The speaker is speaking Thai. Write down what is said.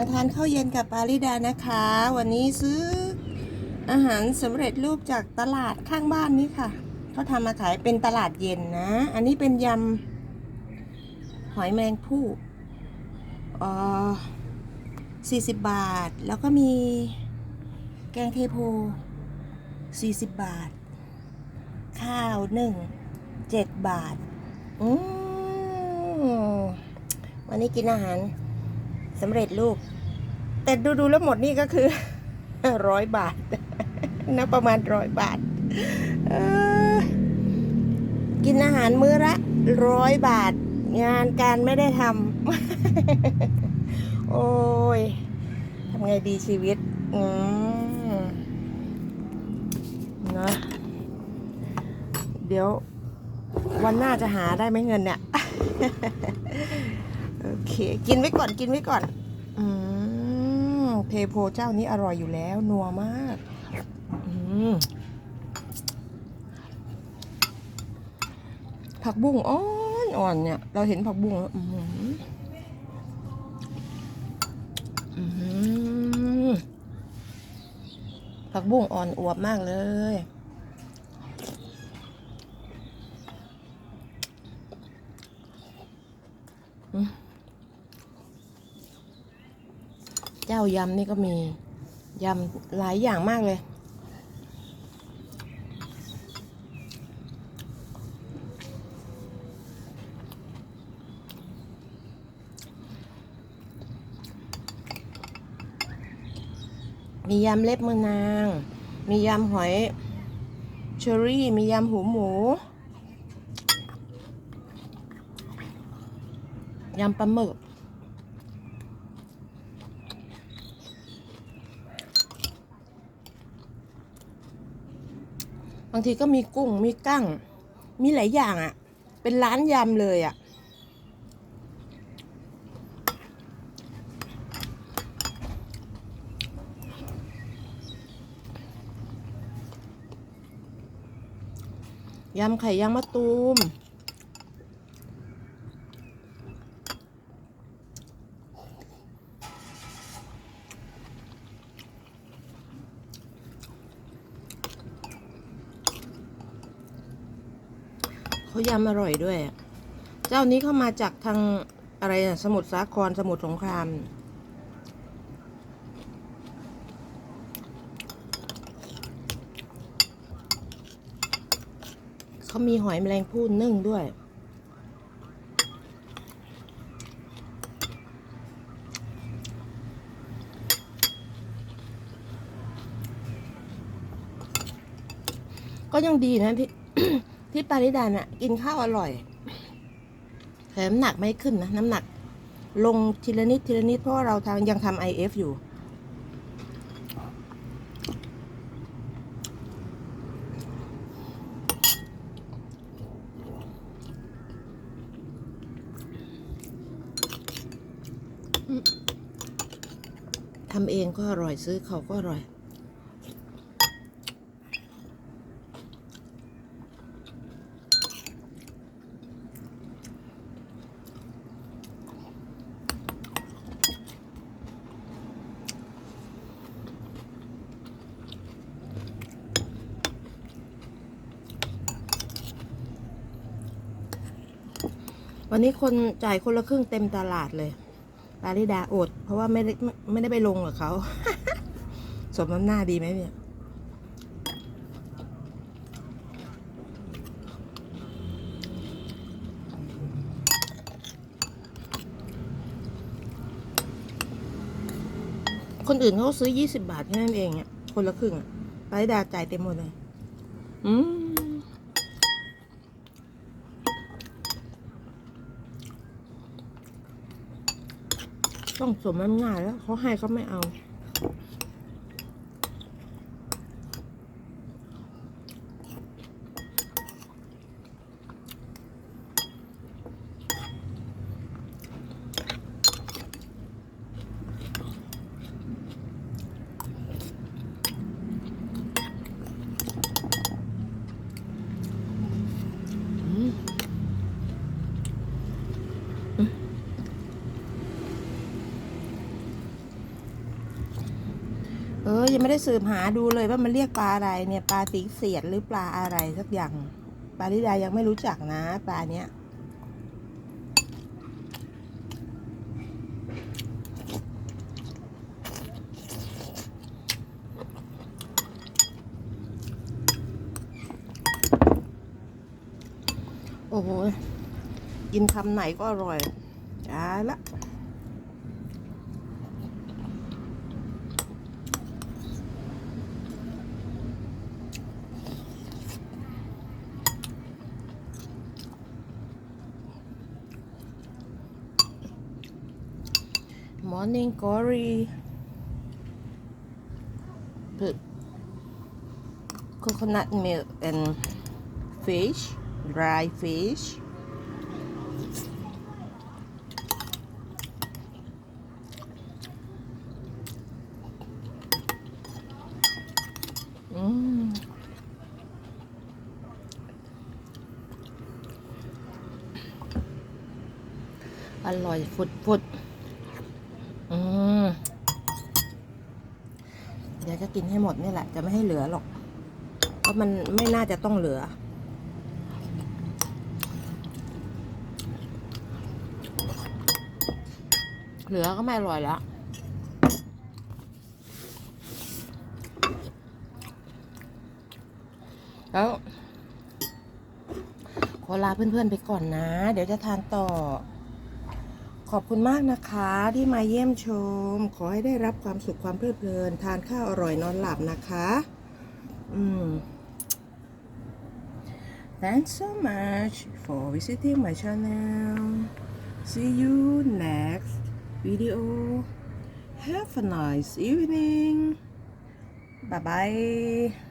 มาทานข้าวเย็นกับปาริดานะคะ วันนี้ซื้ออาหารสำเร็จรูปจากตลาดข้างบ้านนี่ค่ะเขาทำมาขายเป็นตลาดเย็นนะ อันนี้เป็นยำหอยแมลงภู่อ่อ40 บาท แล้วก็มีแกงเทโพ 40 บาท ข้าวหนึ่งเจ็ดบาท อืมวันนี้กินอาหารสำเร็จรูป แต่ดูๆแล้วหมดนี่ก็คือร้อยบาทนะประมาณร้อยบาทกินอาหารมื้อละร้อยบาท งานการไม่ได้ทำโอ้ยทำไงดีชีวิตอืมนะเดี๋ยววันหน้าจะหาได้ไหมเงินเนี่ย โอเค กินไว้ก่อนกินไว้ก่อน อืม เทโพเจ้านี้อร่อยอยู่แล้ว นัวมากอืมผักบุ้งอ่อนอ่อนเนี่ย เราเห็นผักบุ้งแล้วอือหืออื้อหือผักบุ้งอ่อนอวบมากเลย ยำนี่ก็มียำหลายอย่างมากเลย มียำเล็บมือนาง มียำหอยเชอรี่ มียำหูหมู ยำปลาหมึกางทีก็มีกุ้งมีกั้ง มีหลายอย่างอะ่ะ เป็นร้านยำเลยอะ่ะยำไข่ยางมะตูม เขายำอร่อยด้วย เจ้านี้เข้ามาจากทางอะไรนะสมุทรสาครสมุทรสงคราม เขามีหอยแมลงภู่นึ่งด้วยก็ยังดีนะที่ ที่ปาริดาน่ะกินข้าวอร่อยแถมน้ำหนักไม่ขึ้นนะ น้ำหนัก ลงทีละนิดทีละนิดเพราะาเราทางยังทำไอเอฟอยู่ ทำเองก็อร่อยซื้อเขาก็อร่อย วันนี้คนจ่ายคนละครึ่งเต็มตลาดเลยปาริดาอด เพราะว่าไม่ได้ไม่ได้ไปลงกับเขาสมน้ำหน้าดีไหมเนี่ยคนอื่นเขาซื้อยี่สิบาทแค่นั้นเองอะคนละครึ่งอะปาริดาจ่ายเต็มหมดเลย อืม ต้องสมน้ำหน้าแล้วเขาให้ก็ไม่เอา ยังไม่ได้สืบหาดูเลยว่ามันเรียกปลาอะไรเนี่ยปลาสีเสียดหรือปลาอะไรสักอย่าง ปลาลิดายังไม่รู้จักนะ ปลาเนี้ยโอ้โหกินคำไหนก็อร่อยจ้าละ Morning Glory put coconut milk and fish dry fish Mm. อร่อยฟุดฟุดๆอืม เดี๋ยวจะกินให้หมดนี่แหละ จะไม่ให้เหลือหรอก เพราะมันไม่น่าจะต้องเหลือ เหลือก็ไม่อร่อยแล้วแล้วขอลาเพื่อนๆไปก่อนนะ เดี๋ยวจะทานต่อ ขอบคุณมากนะคะที่มาเยี่ยมชม ขอให้ได้รับความสุขความเพลิดเพลิน ทานข้าวอร่อยนอนหลับนะคะ อืม Thanks so much for visiting my channel. See you next video. Have a nice evening. Bye bye.